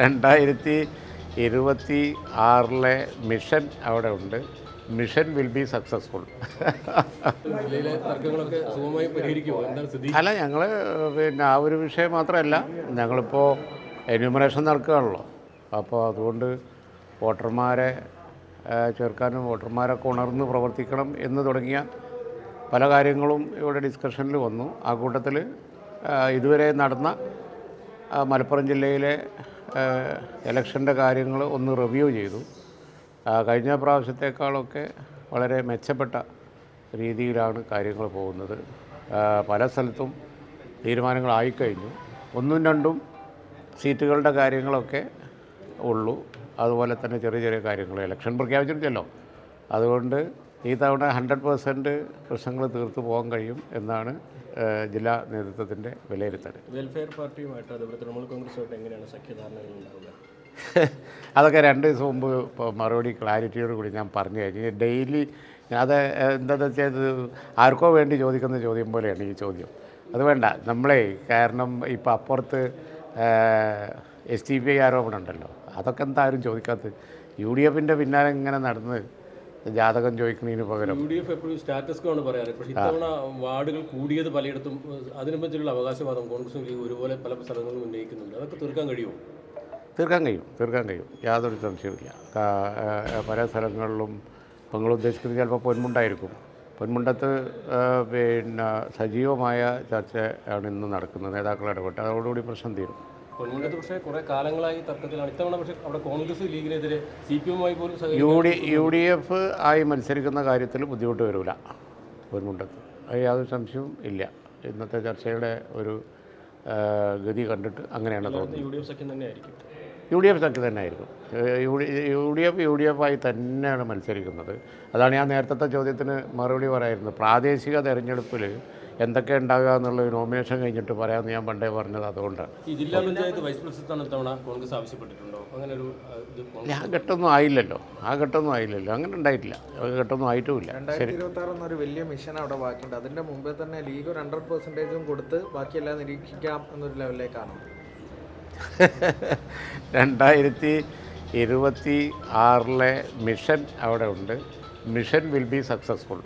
രണ്ടായിരത്തി ഇരുപത്തി ആറിലെ മിഷൻ അവിടെ ഉണ്ട്. Mission will be successful. അല്ല ഞങ്ങൾ പിന്നെ ആ ഒരു വിഷയം മാത്രമല്ല ഞങ്ങളിപ്പോൾ എന്യൂമറേഷൻ നടക്കുകയാണല്ലോ. അപ്പോൾ അതുകൊണ്ട് വോട്ടർമാരെ ചേർക്കാനും വോട്ടർമാരൊക്കെ ഉണർന്ന് പ്രവർത്തിക്കണം എന്ന് തുടങ്ങിയ പല കാര്യങ്ങളും ഇവിടെ ഡിസ്കഷനിൽ വന്നു. ആ കൂട്ടത്തിൽ ഇതുവരെ നടന്ന മലപ്പുറം ജില്ലയിലെ ഇലക്ഷന്റെ കാര്യങ്ങൾ ഒന്ന് റിവ്യൂ ചെയ്തു. കഴിഞ്ഞ പ്രാവശ്യത്തേക്കാളൊക്കെ വളരെ മെച്ചപ്പെട്ട രീതിയിലാണ് കാര്യങ്ങൾ പോകുന്നത്. പല സ്ഥലത്തും തീരുമാനങ്ങളായിക്കഴിഞ്ഞു ഒന്നും രണ്ടും സീറ്റുകളുടെ കാര്യങ്ങളൊക്കെ ഉള്ളൂ. അതുപോലെ തന്നെ ചെറിയ ചെറിയ കാര്യങ്ങൾ ഇലക്ഷൻ പ്രഖ്യാപിച്ചിട്ടില്ലല്ലോ. അതുകൊണ്ട് ഈ തവണ ഹൺഡ്രഡ് പേഴ്സന്റ് പ്രശ്നങ്ങൾ തീർത്തു പോകാൻ കഴിയും എന്നാണ് ജില്ലാ നേതൃത്വത്തിന്റെ വിലയിരുത്തൽ. വെൽഫെയർ പാർട്ടിയുമായിട്ട് അതുപോലെ തൃണമൂൽ കോൺഗ്രസുമായിട്ട് എങ്ങനെയാണ് സഖ്യധാരണകൾ ഉണ്ടാവുക? അതൊക്കെ രണ്ട് ദിവസം മുമ്പ് ഇപ്പോൾ മറുപടി ക്ലാരിറ്റിയോട് കൂടി ഞാൻ പറഞ്ഞു കഴിഞ്ഞു. ഡെയിലി അത് എന്താണെന്ന് വെച്ചാൽ ആർക്കോ വേണ്ടി ചോദിക്കുന്ന ചോദ്യം പോലെയാണ് ഈ ചോദ്യം. അത് വേണ്ട നമ്മളെ കാരണം ഇപ്പോൾ അപ്പുറത്ത് എസ് ടി പി ഐ ആരോപണം ഉണ്ടല്ലോ അതൊക്കെ എന്താ ആരും ചോദിക്കാത്തത്? യു ഡി എഫിന്റെ പിന്നാലെ ഇങ്ങനെ നടന്ന് ജാതകം ചോദിക്കുന്നതിന് പകരം. യു ഡി എഫ് എപ്പോഴും സ്റ്റാറ്റസ് ആണ് പറയാറ്. പക്ഷേ ഇത്തവണ വാർഡുകൾ കൂടിയത് പലയിടത്തും അതിനെ പറ്റിയുള്ള അവകാശവാദം കോൺഗ്രസ് ലീഗ് ഒരുപോലെ പല സ്ഥലങ്ങളിലും ഉന്നയിക്കുന്നുണ്ട്. അതൊക്കെ തീർക്കാൻ കഴിയുമോ? തീർക്കാൻ കഴിയും തീർക്കാൻ കഴിയും. യാതൊരു സംശയവുമില്ല പല സ്ഥലങ്ങളിലും നിങ്ങൾ ഉദ്ദേശിക്കുന്നത് ചിലപ്പോൾ പൊന്മുണ്ടായിരിക്കും. പൊന്മുണ്ടത്ത് പിന്നെ സജീവമായ ചർച്ചയാണ് ഇന്ന് നടക്കുന്നത്. നേതാക്കൾ ഇടപെട്ട്. അതോടുകൂടി പ്രശ്നം തീരും. പൊന്മുണ്ടത്ത് പക്ഷേ കുറേ കാലങ്ങളായി തർക്കത്തിലാണ്. ഇത്തവണ പക്ഷേ അവിടെ കോൺഗ്രസ് ലീഗിനെതിരെ സി പി എമ്മുമായി പോലും U D U D F ആയി മത്സരിക്കുന്ന കാര്യത്തിൽ ബുദ്ധിമുട്ട് വരില്ല പൊന്മുണ്ടത്ത് അത് യാതൊരു സംശയവും ഇല്ല. ഇന്നത്തെ ചർച്ചയുടെ ഒരു ഗതി കണ്ടിട്ട് അങ്ങനെയാണ് തോന്നുന്നത്. യു ഡി എഫ് സഖ്യം തന്നെയായിരിക്കും യു ഡി എഫ് സഖ്യം തന്നെ ആയിരിക്കും. U D U D F U D F ആയി തന്നെയാണ് മത്സരിക്കുന്നത്. അതാണ് ഞാൻ നേരത്തെ ചോദ്യത്തിന് മറുപടി പറയായിരുന്നത്. പ്രാദേശിക തെരഞ്ഞെടുപ്പിൽ എന്തൊക്കെ ഉണ്ടാകുക എന്നുള്ള നോമിനേഷൻ കഴിഞ്ഞിട്ട് പറയാമെന്ന് ഞാൻ പണ്ടേ പറഞ്ഞത് അതുകൊണ്ടാണ്. ഈ ജില്ലാ പഞ്ചായത്ത് വൈസ് പ്രസിഡന്റ് ഇത്തവണ കോൺഗ്രസ് ആവശ്യപ്പെട്ടിട്ടുണ്ടോ? അങ്ങനെ ഒരു ആ, ആ ഘട്ടമൊന്നും ആയില്ലല്ലോ. ആ ഘട്ടമൊന്നും ആയില്ലല്ലോ. അങ്ങനെ ഉണ്ടായിട്ടില്ല. ആ ഘട്ടമൊന്നും ആയിട്ടുമില്ല. രണ്ടായിരത്തി ഇരുപത്തി ആറ് എന്നൊരു വലിയ മിഷൻ അവിടെ ബാക്കിയുണ്ട്. അതിന്റെ മുമ്പേ തന്നെ ലീഗ് ഒരു ഹൺഡ്രഡ് പെർസെന്റേജും കൊടുത്ത് ബാക്കിയെല്ലാം നിരീക്ഷിക്കാം എന്നൊരു ലെവലിലേക്കാണ് രണ്ടായിരത്തി ഇരുപത്തി ആറിലെ മിഷൻ അവിടെ ഉണ്ട്. Mission will be successful